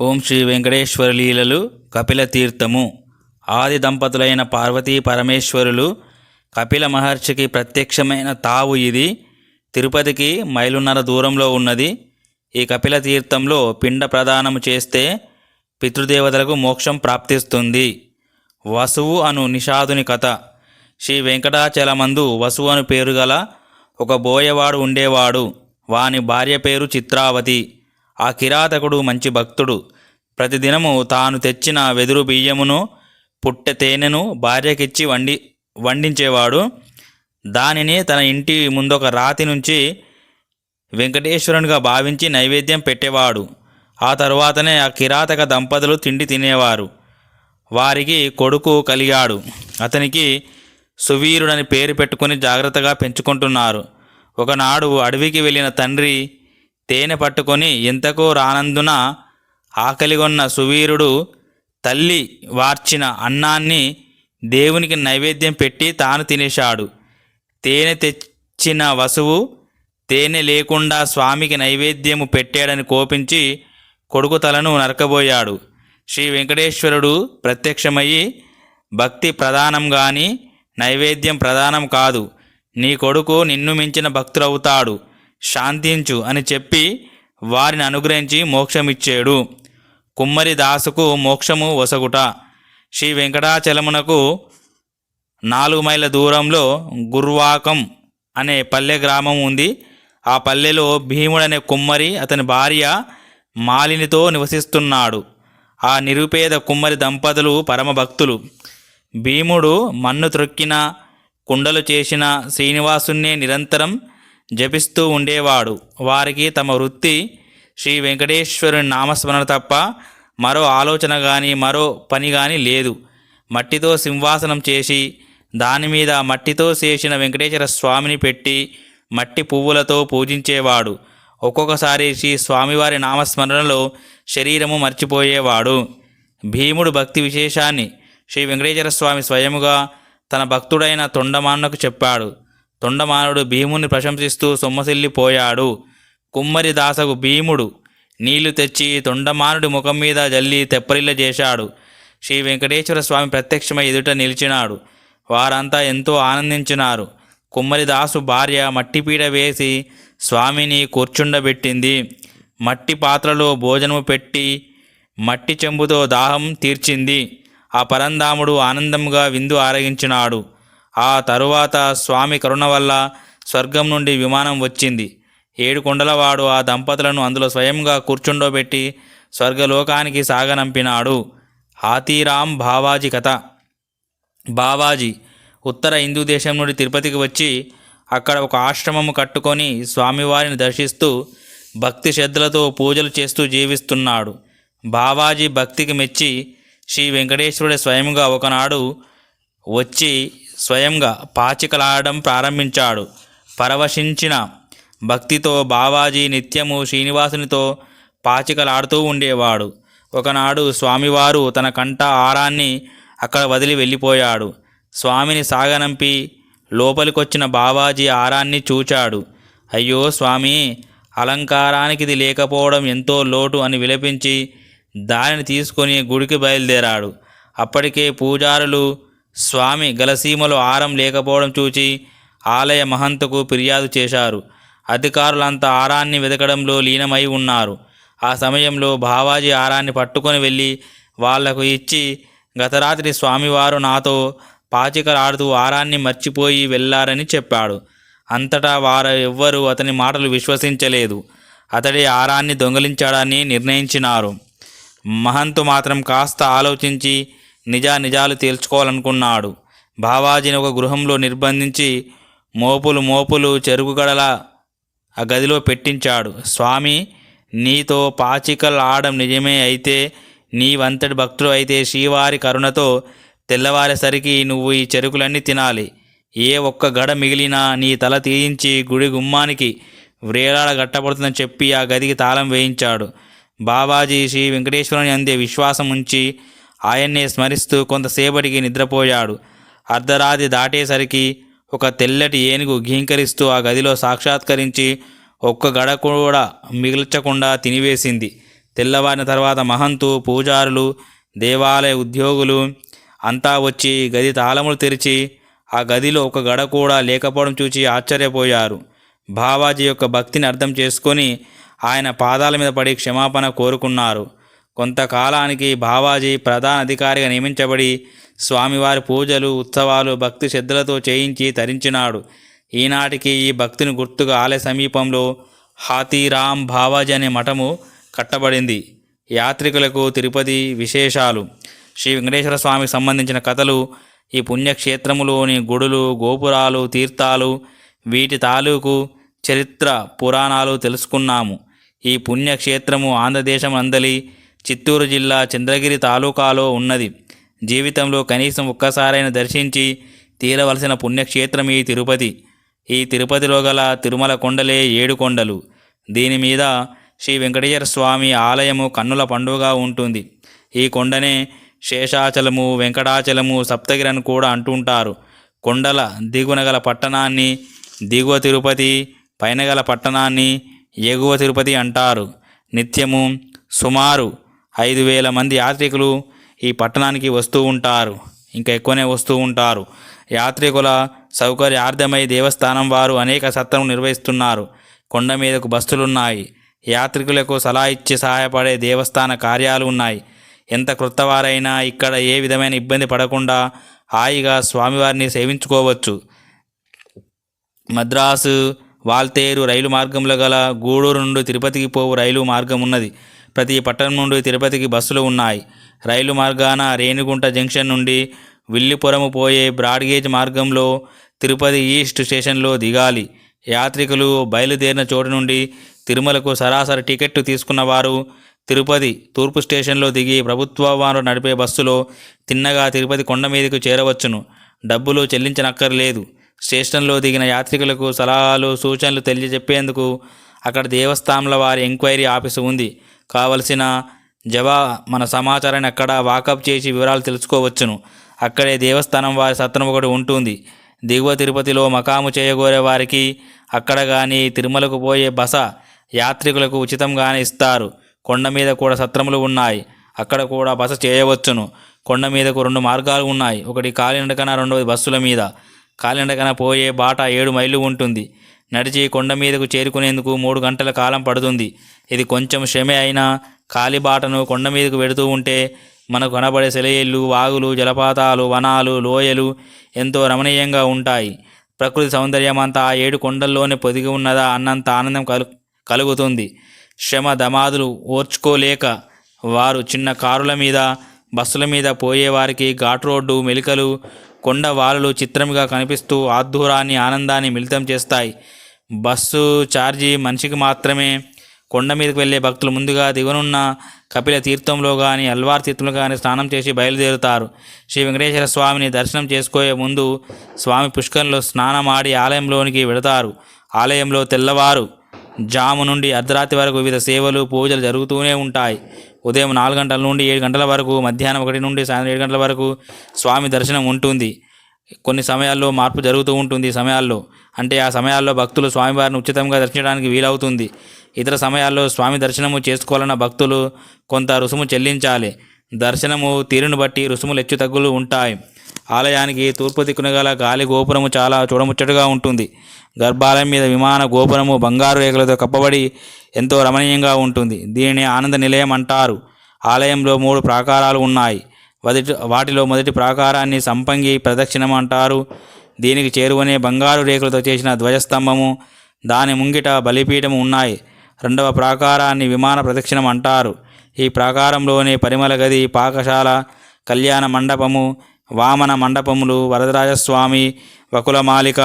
ఓం శ్రీ వెంకటేశ్వర లీలలు కపిల తీర్థము. ఆది దంపతులైన పార్వతీ పరమేశ్వరులు కపిల మహర్షికి ప్రత్యక్షమైన తావు ఇది. తిరుపతికి మైలున్నర దూరంలో ఉన్నది. ఈ కపిల తీర్థంలో పిండ ప్రదానము చేస్తే పితృదేవతలకు మోక్షం ప్రాప్తిస్తుంది. వసువు అను నిషాదుని కథ. శ్రీ వెంకటాచలమందు వసువు అను పేరు గల ఒక బోయవాడు ఉండేవాడు. వాని భార్య పేరు చిత్రావతి. ఆ కిరాతకుడు మంచి భక్తుడు. ప్రతిదినము తాను తెచ్చిన వెదురు బియ్యమును పుట్టె తేనెను భార్యకిచ్చి వండి వండించేవాడు. దానిని తన ఇంటి ముందొక రాతి నుంచి వెంకటేశ్వరునిగా భావించి నైవేద్యం పెట్టేవాడు. ఆ తరువాతనే ఆ కిరాతక దంపతులు తిండి తినేవారు. వారికి కొడుకు కలిగాడు. అతనికి సువీరుడని పేరు పెట్టుకుని జాగ్రత్తగా పెంచుకుంటున్నారు. ఒకనాడు అడవికి వెళ్ళిన తండ్రి తేనె పట్టుకొని ఎంతకో రానందున ఆకలిగొన్న సువీరుడు తల్లి వార్చిన అన్నాన్ని దేవునికి నైవేద్యం పెట్టి తాను తినేశాడు. తేనె తెచ్చిన వసువు తేనె లేకుండా స్వామికి నైవేద్యము పెట్టాడని కోపించి కొడుకు తలను నరకబోయాడు. శ్రీ వెంకటేశ్వరుడు ప్రత్యక్షమయ్యి భక్తి ప్రధానం కానీ నైవేద్యం ప్రధానం కాదు. నీ కొడుకు నిన్ను మించిన భక్తుడవుతాడు. శాంతించు అని చెప్పి వారిని అనుగ్రహించి మోక్షమిచ్చాడు. కుమ్మరి దాసుకు మోక్షము వసగుట. శ్రీ వెంకటాచలమునకు నాలుగు మైళ్ళ దూరంలో గుర్వాకం అనే పల్లె గ్రామం ఉంది. ఆ పల్లెలో భీముడనే కుమ్మరి అతని భార్య మాలినితో నివసిస్తున్నాడు. ఆ నిరుపేద కుమ్మరి దంపతులు పరమభక్తులు. భీముడు మన్ను త్రొక్కిన కుండలు చేసిన శ్రీనివాసున్నే నిరంతరం జపిస్తూ ఉండేవాడు. వారికి తమ వృత్తి శ్రీ వెంకటేశ్వరుని నామస్మరణ తప్ప మరో ఆలోచన కానీ మరో పని కానీ లేదు. మట్టితో సింహాసనం చేసి దాని మీద మట్టితో చేసిన వెంకటేశ్వర స్వామిని పెట్టి మట్టి పువ్వులతో పూజించేవాడు. ఒక్కొక్కసారి శ్రీ స్వామివారి నామస్మరణలో శరీరము మర్చిపోయేవాడు. భీముడు భక్తి విశేషాన్ని శ్రీ వెంకటేశ్వర స్వామి స్వయముగా తన భక్తుడైన తొండమాన్నకు చెప్పాడు. తొండమానుడు భీముని ప్రశంసిస్తూ సొమ్మసిల్లిపోయాడు. కుమ్మరి దాసకు భీముడు నీళ్ళు తెచ్చి తొండమానుడి ముఖం మీద జల్లి తెప్పరిల్ల చేశాడు. శ్రీ వెంకటేశ్వర స్వామి ప్రత్యక్షమై ఎదుట నిలిచినాడు. వారంతా ఎంతో ఆనందించినారు. కుమ్మరిదాసు భార్య మట్టిపీడ వేసి స్వామిని కూర్చుండబెట్టింది. మట్టి పాత్రలో భోజనము పెట్టి మట్టి చెంబుతో దాహం తీర్చింది. ఆ పరంధాముడు ఆనందంగా విందు ఆరగించినాడు. ఆ తరువాత స్వామి కరుణ వల్ల స్వర్గం నుండి విమానం వచ్చింది. ఏడు కొండలవాడు ఆ దంపతులను అందులో స్వయంగా కూర్చుండోబెట్టి స్వర్గలోకానికి సాగనంపినాడు. హాతీరామ్ బావాజీ కథ. బావాజీ ఉత్తర హిందూ దేశం నుండి తిరుపతికి వచ్చి అక్కడ ఒక ఆశ్రమము కట్టుకొని స్వామివారిని దర్శిస్తూ భక్తి శ్రద్ధలతో పూజలు చేస్తూ జీవిస్తున్నాడు. బావాజీ భక్తికి మెచ్చి శ్రీ వెంకటేశ్వరుడు స్వయంగా ఒకనాడు వచ్చి స్వయంగా పాచికలాడడం ప్రారంభించాడు. పరవశించిన భక్తితో బావాజీ నిత్యము శ్రీనివాసునితో పాచికలాడుతూ ఉండేవాడు. ఒకనాడు స్వామివారు తన కంట ఆరాన్ని అక్కడ వదిలి వెళ్ళిపోయాడు. స్వామిని సాగనంపి లోపలికొచ్చిన బావాజీ ఆరాన్ని చూచాడు. అయ్యో స్వామి అలంకారానికి ఇది లేకపోవడం ఎంతో లోటు అని విలపించి దానిని తీసుకొని గుడికి బయలుదేరాడు. అప్పటికే పూజారులు స్వామి గలసీమలో ఆరం లేకపోవడం చూచి ఆలయ మహంతకు ఫిర్యాదు చేశారు. అధికారులంతా ఆరాన్ని వెతకడంలో లీనమై ఉన్నారు. ఆ సమయంలో బావాజీ ఆరాన్ని పట్టుకొని వెళ్ళి వాళ్ళకు ఇచ్చి గతరాత్రి స్వామివారు నాతో పాచికలాడుతూ ఆరాన్ని మర్చిపోయి వెళ్ళారని చెప్పాడు. అంతటా వారు ఎవ్వరూ అతని మాటలు విశ్వసించలేదు. అతడి ఆరాన్ని దొంగిలించాడని నిర్ణయించినారు. మహంతు మాత్రం కాస్త ఆలోచించి నిజా నిజాలు తేల్చుకోవాలనుకున్నాడు. బావాజీని ఒక గృహంలో నిర్బంధించి మోపులు మోపులు చెరుకుగడల ఆ గదిలో పెట్టించాడు. స్వామి నీతో పాచికలు ఆడడం నిజమే అయితే నీవంతటి భక్తుడు అయితే శ్రీవారి కరుణతో తెల్లవారేసరికి నువ్వు ఈ చెరుకులన్నీ తినాలి. ఏ ఒక్క గడ మిగిలినా నీ తల తీయించి గుడి గుమ్మానికి వ్రేలాడ గట్టబడుతుందని చెప్పి ఆ గదికి తాళం వేయించాడు. బాబాజీ శ్రీ వెంకటేశ్వరుని అందే విశ్వాసం ఉంచి ఆయన్నే స్మరిస్తూ కొంతసేపటికి నిద్రపోయాడు. అర్ధరాత్రి దాటేసరికి ఒక తెల్లటి ఏనుగు ఘీంకరిస్తూ ఆ గదిలో సాక్షాత్కరించి ఒక్క గడ కూడా మిగిల్చకుండా తినివేసింది. తెల్లవారిన తర్వాత మహంతు పూజారులు దేవాలయ ఉద్యోగులు అంతా వచ్చి గది తాళములు తెరిచి ఆ గదిలో ఒక గడ కూడా లేకపోవడం చూచి ఆశ్చర్యపోయారు. బావాజీ యొక్క భక్తిని అర్థం చేసుకొని ఆయన పాదాల మీద పడి క్షమాపణ కోరుకున్నారు. కొంతకాలానికి బావాజీ ప్రధాన అధికారిగా నియమించబడి స్వామివారి పూజలు ఉత్సవాలు భక్తి శ్రద్ధలతో చేయించి తరించినాడు. ఈనాటికి ఈ భక్తిని గుర్తుగా ఆలయ సమీపంలో హాతీరామ్ బావాజీ అనే మఠము కట్టబడింది. యాత్రికులకు తిరుపతి విశేషాలు. శ్రీ వెంకటేశ్వర స్వామికి సంబంధించిన కథలు ఈ పుణ్యక్షేత్రములోని గుడులు గోపురాలు తీర్థాలు వీటి తాలూకు చరిత్ర పురాణాలు తెలుసుకున్నాము. ఈ పుణ్యక్షేత్రము ఆంధ్రదేశం అందలి చిత్తూరు జిల్లా చంద్రగిరి తాలూకాలో ఉన్నది. జీవితంలో కనీసం ఒక్కసారైనా దర్శించి తీరవలసిన పుణ్యక్షేత్రం ఈ తిరుపతి. ఈ తిరుపతిలో గల తిరుమల కొండలే ఏడు కొండలు. దీని మీద శ్రీ వెంకటేశ్వర స్వామి ఆలయము కన్నుల పండుగ ఉంటుంది. ఈ కొండనే శేషాచలము వెంకటాచలము సప్తగిరి అని కూడా అంటుంటారు. కొండల దిగున గల పట్టణాన్ని దిగువ తిరుపతి పైన గల పట్టణాన్ని ఎగువ తిరుపతి అంటారు. నిత్యము సుమారు ఐదు వేల మంది యాత్రికులు ఈ పట్టణానికి వస్తూ ఉంటారు. ఇంకా ఎక్కువనే వస్తూ ఉంటారు. యాత్రికుల సౌకర్యార్థమై దేవస్థానం వారు అనేక సత్రం నిర్వహిస్తున్నారు. కొండ మీదకు బస్సులున్నాయి. యాత్రికులకు సలహా ఇచ్చి సహాయపడే దేవస్థాన కార్యాలు ఉన్నాయి. ఎంత క్రొత్తవారైనా ఇక్కడ ఏ విధమైన ఇబ్బంది పడకుండా హాయిగా స్వామివారిని సేవించుకోవచ్చు. మద్రాసు వాల్తేరు రైలు మార్గంలో గల గూడూరు నుండి తిరుపతికి పోవు రైలు మార్గం ఉన్నది ప్రతి పట్టణం నుండి తిరుపతికి బస్సులు ఉన్నాయి. రైలు మార్గాన రేణిగుంట జంక్షన్ నుండి విల్లిపురము పోయే బ్రాడ్గేజ్ మార్గంలో తిరుపతి ఈస్ట్ స్టేషన్లో దిగాలి. యాత్రికులు బయలుదేరిన చోటు నుండి తిరుమలకు సరాసరి టికెట్ తీసుకున్న వారు తిరుపతి తూర్పు స్టేషన్లో దిగి ప్రభుత్వ వారు నడిపే బస్సులో తిన్నగా తిరుపతి కొండ మీదకు చేరవచ్చును. డబ్బులు చెల్లించనక్కర్లేదు. స్టేషన్లో దిగిన యాత్రికులకు సలహాలు సూచనలు తెలియజెప్పేందుకు అక్కడ దేవస్థానంల వారి ఎంక్వైరీ ఆఫీసు ఉంది. కావలసిన జవా మన సమాచారాన్ని అక్కడ వాకప్ చేసి వివరాలు తెలుసుకోవచ్చును. అక్కడే దేవస్థానం వారి సత్రం ఒకటి ఉంటుంది. దిగువ తిరుపతిలో మకాము చేయగోరే వారికి అక్కడ కానీ తిరుమలకు పోయే బస యాత్రికులకు ఉచితంగానే ఇస్తారు. కొండ మీద కూడా సత్రములు ఉన్నాయి. అక్కడ కూడా బస చేయవచ్చును. కొండ మీదకు రెండు మార్గాలు ఉన్నాయి. ఒకటి కాలినడకన రెండవది బస్సుల మీద. కాలినడకన పోయే బాట ఏడు మైళ్ళు ఉంటుంది. నడిచి కొండ మీదకు చేరుకునేందుకు మూడు గంటల కాలం పడుతుంది. ఇది కొంచెం శ్రమే అయినా కాలిబాటను కొండ మీదకు వెడుతూ ఉంటే మనకు కనబడే సెలయేళ్ళు వాగులు జలపాతాలు వనాలు లోయలు ఎంతో రమణీయంగా ఉంటాయి. ప్రకృతి సౌందర్యం అంతా ఆ ఏడు కొండల్లోనే పొదిగి ఉన్నదా అన్నంత ఆనందం కలు కలుగుతుంది. శ్రమ దమాదులు ఓర్చుకోలేక వారు చిన్న కారుల మీద బస్సుల మీద పోయేవారికి ఘాట్ రోడ్డు మెలికలు కొండ వాలులు చిత్రంగా కనిపిస్తూ ఆధ్వరాన్ని ఆనందాన్ని మిళితం చేస్తాయి. బస్సు ఛార్జీ మనిషికి మాత్రమే. కొండ మీదకి వెళ్ళే భక్తులు ముందుగా దిగనున్న కపిల తీర్థంలో కానీ అల్వార్ తీర్థంలో కానీ స్నానం చేసి బయలుదేరుతారు. శ్రీ వెంకటేశ్వర స్వామిని దర్శనం చేసుకోయే ముందు స్వామి పుష్కరంలో స్నానమాడి ఆలయంలోనికి వెడతారు ఆలయంలో తెల్లవారు జాము నుండి అర్ధరాత్రి వరకు వివిధ సేవలు పూజలు జరుగుతూనే ఉంటాయి. ఉదయం నాలుగు గంటల నుండి ఏడు గంటల వరకు మధ్యాహ్నం ఒకటి నుండి సాయంత్రం ఏడు గంటల వరకు స్వామి దర్శనం ఉంటుంది. కొన్ని సమయాల్లో మార్పు జరుగుతూ ఉంటుంది సమయాల్లో. అంటే ఆ సమయాల్లో భక్తులు స్వామివారిని ఉచితంగా దర్శించడానికి వీలవుతుంది. ఇతర సమయాల్లో స్వామి దర్శనము చేసుకోవాలన్న భక్తులు కొంత రుసుము చెల్లించాలి. దర్శనము తీరును బట్టి రుసుములు హెచ్చు తగ్గులు ఉంటాయి. ఆలయానికి తూర్పు దిక్కున గల గాలి గోపురము చాలా చూడముచ్చటగా ఉంటుంది. గర్భాలయం మీద విమాన గోపురము బంగారు రేఖలతో కప్పబడి ఎంతో రమణీయంగా ఉంటుంది. దీనిని ఆనంద నిలయం అంటారు. ఆలయంలో మూడు ప్రాకారాలు ఉన్నాయి. మొదటి వాటిలో మొదటి ప్రాకారాన్ని సంపంగి ప్రదక్షిణం అంటారు. దీనికి చేరువనే బంగారు రేకులతో చేసిన ధ్వజస్తంభము దాని ముంగిట బలిపీఠము ఉన్నాయి. రెండవ ప్రాకారాన్ని విమాన ప్రదక్షిణం అంటారు. ఈ ప్రాకారంలోనే పరిమళ గది పాకశాల కళ్యాణ మండపము వామన మండపములు వరదరాజస్వామి వకులమాలిక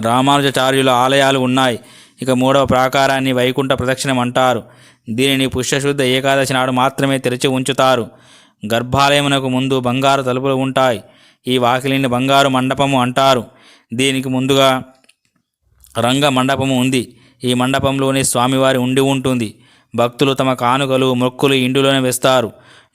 రామానుజాచార్యుల ఆలయాలు ఉన్నాయి. ఇక మూడవ ప్రాకారాన్ని వైకుంఠ ప్రదక్షిణం అంటారు. దీనిని పుష్యశుద్ధ ఏకాదశి నాడు మాత్రమే తెరిచి ఉంచుతారు. గర్భాలయమునకు ముందు బంగారు తలుపులు ఉంటాయి. ఈ వాకిలిని బంగారు మండపము అంటారు. దీనికి ముందుగా రంగ మండపము ఉంది. ఈ మండపంలోని స్వామివారి ఉండి ఉంటుంది. భక్తులు తమ కానుకలు మొక్కులు ఇండులోనే వేస్తారు.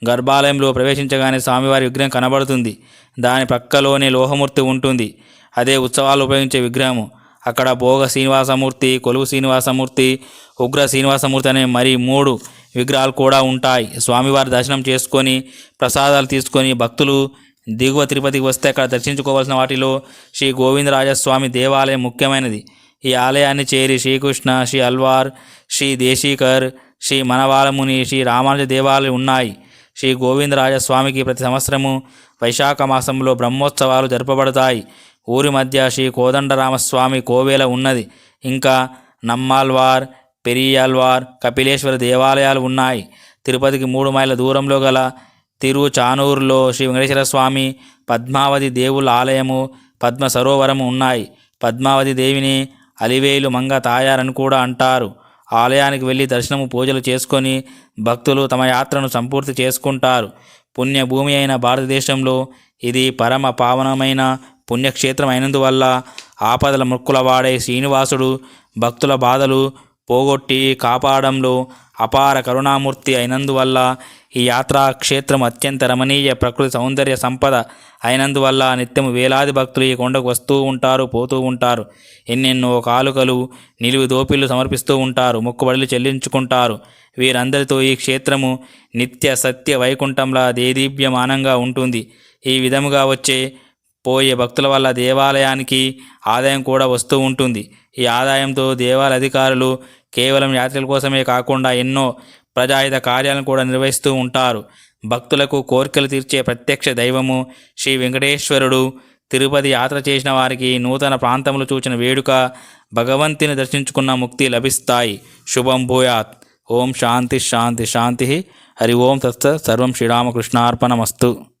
గర్భాలయంలో ప్రవేశించగానే స్వామివారి విగ్రహం కనబడుతుంది. దాని ప్రక్కలోనే లోహమూర్తి ఉంటుంది. అదే ఉత్సవాలు ఉపయోగించే విగ్రహము. అక్కడ భోగ శ్రీనివాసమూర్తి కొలువు శ్రీనివాసమూర్తి ఉగ్ర శ్రీనివాసమూర్తి అనే మరి మూడు విగ్రహాలు కూడా ఉంటాయి. స్వామివారి దర్శనం చేసుకొని ప్రసాదాలు తీసుకొని భక్తులు దిగువ తిరుపతికి వస్తే అక్కడ దర్శించుకోవాల్సిన వాటిలో శ్రీ గోవిందరాజస్వామి దేవాలయం ముఖ్యమైనది. ఈ ఆలయాన్ని చేరి శ్రీకృష్ణ శ్రీ అల్వార్ శ్రీ దేశీకర్ శ్రీ మనవాలముని శ్రీ రామానుజ దేవాలయం ఉన్నాయి. శ్రీ గోవిందరాజస్వామికి ప్రతి సంవత్సరము వైశాఖ మాసంలో బ్రహ్మోత్సవాలు జరపబడతాయి. ఊరి మధ్య శ్రీ కోదండరామస్వామి కోవేల ఉన్నది. ఇంకా నమ్మాల్వార్ పెరియాల్వార్ కపిలేశ్వర దేవాలయాలు ఉన్నాయి. తిరుపతికి మూడు మైళ్ళ దూరంలో గల తిరుచానూరులో శ్రీ వెంకటేశ్వర స్వామి పద్మావతి దేవుల ఆలయము పద్మ సరోవరము ఉన్నాయి. పద్మావతి దేవిని అలివేలు మంగ తాయారని కూడా అంటారు. ఆలయానికి వెళ్ళి దర్శనము పూజలు చేసుకొని భక్తులు తమ యాత్రను సంపూర్తి చేసుకుంటారు. పుణ్యభూమి అయిన భారతదేశంలో ఇది పరమ పావనమైన పుణ్యక్షేత్రం అయినందువల్ల ఆపదల మొక్కుల వాడే శ్రీనివాసుడు భక్తుల బాధలు పోగొట్టి కాపాడంలో అపార కరుణామూర్తి అయినందువల్ల ఈ యాత్రా క్షేత్రం అత్యంత రమణీయ ప్రకృతి సౌందర్య సంపద అయినందువల్ల నిత్యం వేలాది భక్తులు ఈ కొండకు వస్తూ ఉంటారు పోతూ ఉంటారు. ఎన్నెన్నో కాలుకలు నిలువు దోపిళ్ళు సమర్పిస్తూ ఉంటారు మొక్కుబడులు చెల్లించుకుంటారు. వీరందరితో ఈ క్షేత్రము నిత్య సత్య వైకుంఠంలా దేదీప్యమానంగా ఉంటుంది. ఈ విధముగా వచ్చే పోయే భక్తుల వల్ల దేవాలయానికి ఆదాయం కూడా వస్తూ ఉంటుంది. ఈ ఆదాయంతో దేవాలయ అధికారులు కేవలం యాత్రల కోసమే కాకుండా ఎన్నో ప్రజాహిత కార్యాలను కూడా నిర్వహిస్తూ ఉంటారు. భక్తులకు కోరికలు తీర్చే ప్రత్యక్ష దైవము శ్రీ వెంకటేశ్వరుడు. తిరుపతి యాత్ర చేసిన వారికి నూతన ప్రాంతములు చూచిన వేడుక భగవంతుని దర్శించుకున్న ముక్తి లభిస్తాయి. శుభం భూయాత్. ఓం శాంతి శాంతి శాంతి. హరి ఓం తత్స సర్వం శ్రీరామకృష్ణార్పణమస్తు.